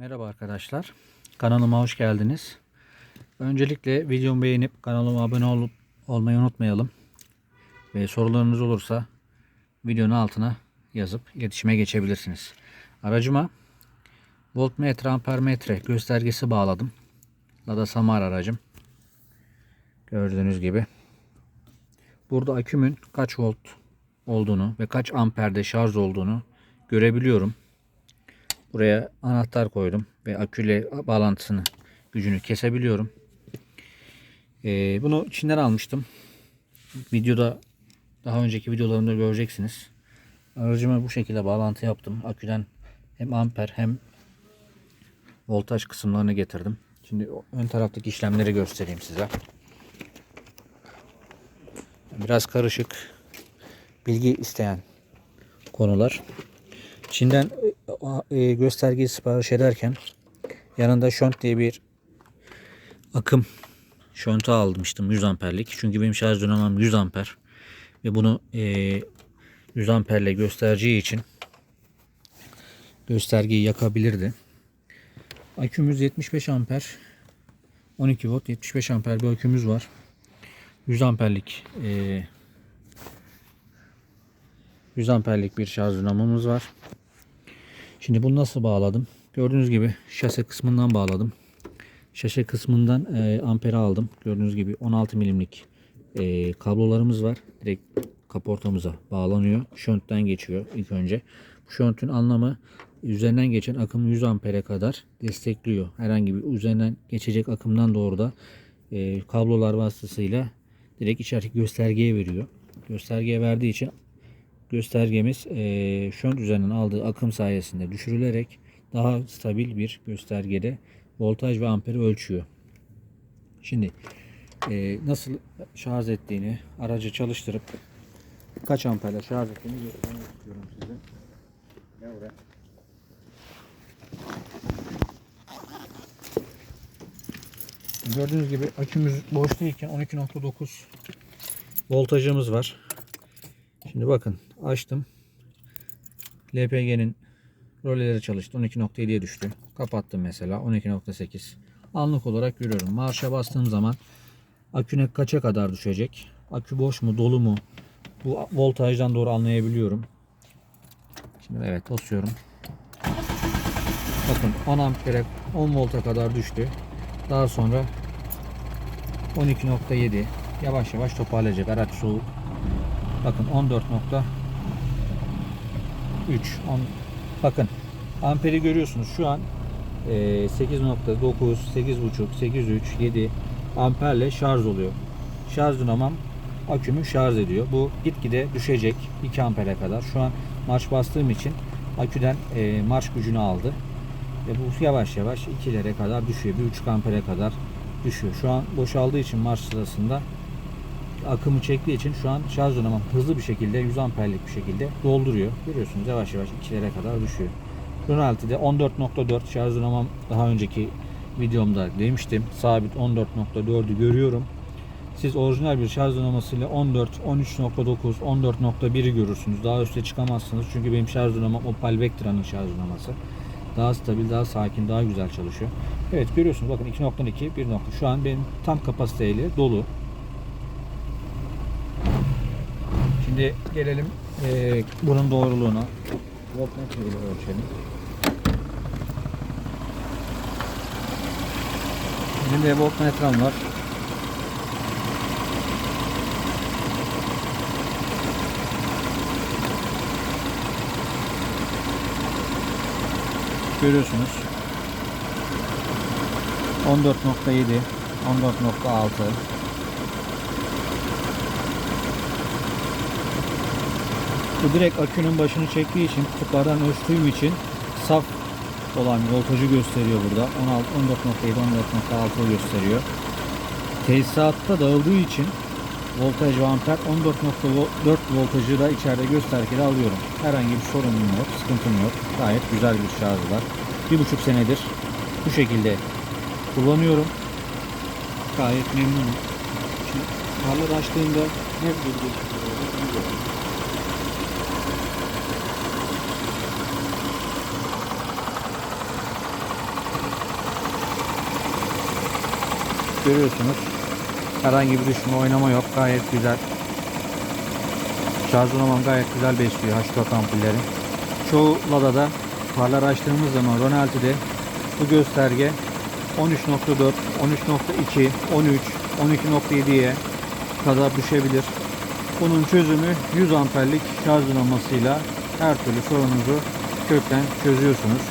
Merhaba arkadaşlar. Kanalıma hoş geldiniz. Öncelikle videomu beğenip kanalıma abone olup olmayı unutmayalım. Ve sorularınız olursa videonun altına yazıp iletişime geçebilirsiniz. Aracıma voltmetre ampermetre göstergesi bağladım. Lada Samar aracım. Gördüğünüz gibi. Burada akümün kaç volt olduğunu ve kaç amperde şarj olduğunu görebiliyorum. Buraya anahtar koydum ve aküyle bağlantısını gücünü kesebiliyorum. Ee, bunu Çin'den almıştım. Videoda daha önceki videolarımda göreceksiniz. Aracıma bu şekilde bağlantı yaptım. Aküden hem amper hem voltaj kısımlarını getirdim. Şimdi ön taraftaki işlemleri göstereyim size. Biraz karışık bilgi isteyen konular. Çin'den e, e, göstergeyi sipariş ederken yanında şont diye bir akım şontu almıştım 100 amperlik. Çünkü benim şarj dönemim 100 amper ve bunu e, 100 amperle göstereceği için göstergeyi yakabilirdi. Akümüz 75 amper 12 volt 75 amper bir akümüz var. 100 amperlik e, 100 amperlik bir şarj dinamomuz var. Şimdi bunu nasıl bağladım? Gördüğünüz gibi şase kısmından bağladım. Şase kısmından e, amperi aldım. Gördüğünüz gibi 16 milimlik e, kablolarımız var. Direkt kaportamıza bağlanıyor. Şöntten geçiyor ilk önce. Bu şöntün anlamı üzerinden geçen akımı 100 ampere kadar destekliyor. Herhangi bir üzerinden geçecek akımdan doğru da e, kablolar vasıtasıyla direkt içerideki göstergeye veriyor. Göstergeye verdiği için göstergemiz e, şönt üzerinden aldığı akım sayesinde düşürülerek daha stabil bir göstergede voltaj ve amperi ölçüyor. Şimdi e, nasıl şarj ettiğini aracı çalıştırıp kaç amperle şarj ettiğini göstermek istiyorum size. Gel buraya. Gördüğünüz gibi akümüz boş değilken 12.9 voltajımız var. Şimdi bakın açtım. LPG'nin rolleri çalıştı. 12.7'ye düştü. Kapattım mesela 12.8. Anlık olarak görüyorum. Marşa bastığım zaman aküne kaça kadar düşecek? Akü boş mu dolu mu? Bu voltajdan doğru anlayabiliyorum. Şimdi evet basıyorum. Bakın 10 ampere 10 volta kadar düştü. Daha sonra 12.7 yavaş yavaş toparlayacak. Araç soğuk. Bakın 14.3 10 bakın amperi görüyorsunuz şu an e, 8.9 8.5 8.3 7 amperle şarj oluyor. Şarj dinamam akümü şarj ediyor. Bu gitgide düşecek 2 ampere kadar. Şu an marş bastığım için aküden e, marş gücünü aldı. Ve bu yavaş yavaş 2'lere kadar düşüyor. 1.5 ampere kadar düşüyor. Şu an boşaldığı için marş sırasında akımı çektiği için şu an şarj dönemim hızlı bir şekilde 100 amperlik bir şekilde dolduruyor. Görüyorsunuz yavaş yavaş 2'lere kadar düşüyor. Ronalti'de 14.4 şarj dönemim daha önceki videomda demiştim. Sabit 14.4'ü görüyorum. Siz orijinal bir şarj dinamasıyla 14, 13.9, 14.1'i görürsünüz. Daha üste çıkamazsınız. Çünkü benim şarj dinamam Opal Vectra'nın şarj dinaması. Daha stabil, daha sakin, daha güzel çalışıyor. Evet görüyorsunuz bakın 2.2, 1. Şu an benim tam kapasiteyle dolu. Şimdi gelelim eee, bunun doğruluğuna. Voltmetre ile ölçelim. Elimde voltmetrem var. Görüyorsunuz. 14.7 14.6 Bu direkt akünün başını çektiği için kutuplardan ölçtüğüm için saf olan voltajı gösteriyor burada. 16 14.7 14.6 gösteriyor. Tesisatta dağıldığı için voltaj ve amper 14.4 voltajı da içeride göstergede alıyorum. Herhangi bir sorunum yok, sıkıntım yok. Gayet güzel bir şarj var. Bir buçuk senedir bu şekilde kullanıyorum. Gayet memnunum. Şimdi parlar açtığımda ne bir görüyorsunuz. Herhangi bir düşme oynama yok. Gayet güzel. Şarj donanım gayet güzel besliyor H4 ampulleri. Çoğu Lada'da farlar açtığımız zaman Ronalti'de bu gösterge 13.4, 13.2, 13, 12.7'ye kadar düşebilir. Bunun çözümü 100 amperlik şarj dinamasıyla her türlü sorununuzu kökten çözüyorsunuz.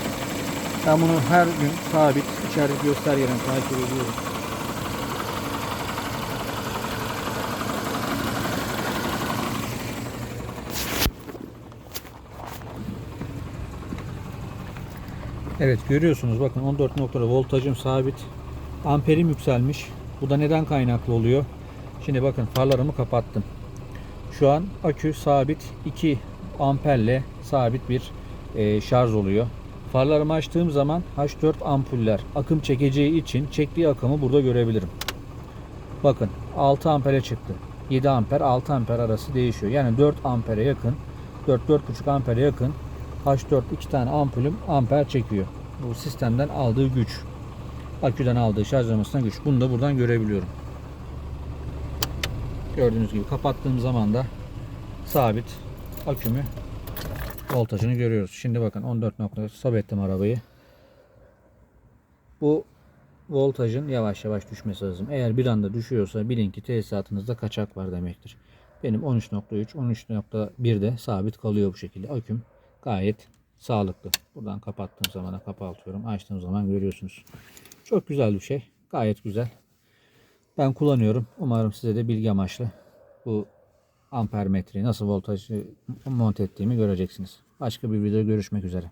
Ben bunu her gün sabit içeri göstergeden takip ediyorum. Evet görüyorsunuz bakın 14 noktada voltajım sabit. Amperim yükselmiş. Bu da neden kaynaklı oluyor? Şimdi bakın farlarımı kapattım. Şu an akü sabit 2 amperle sabit bir e, şarj oluyor. Farlarımı açtığım zaman H4 ampuller akım çekeceği için çektiği akımı burada görebilirim. Bakın 6 ampere çıktı. 7 amper 6 amper arası değişiyor. Yani 4 ampere yakın 4-4,5 ampere yakın H4 iki tane ampulüm amper çekiyor. Bu sistemden aldığı güç. Aküden aldığı şarjlamasına güç. Bunu da buradan görebiliyorum. Gördüğünüz gibi kapattığım zaman da sabit akümü voltajını görüyoruz. Şimdi bakın 14 nokta sabitledim arabayı. Bu voltajın yavaş yavaş düşmesi lazım. Eğer bir anda düşüyorsa bilin ki tesisatınızda kaçak var demektir. Benim 13.3, 13.1'de sabit kalıyor bu şekilde. Aküm gayet sağlıklı. Buradan kapattığım zaman da kapatıyorum. Açtığım zaman görüyorsunuz. Çok güzel bir şey. Gayet güzel. Ben kullanıyorum. Umarım size de bilgi amaçlı bu ampermetreyi nasıl voltajı monte ettiğimi göreceksiniz. Başka bir videoda görüşmek üzere.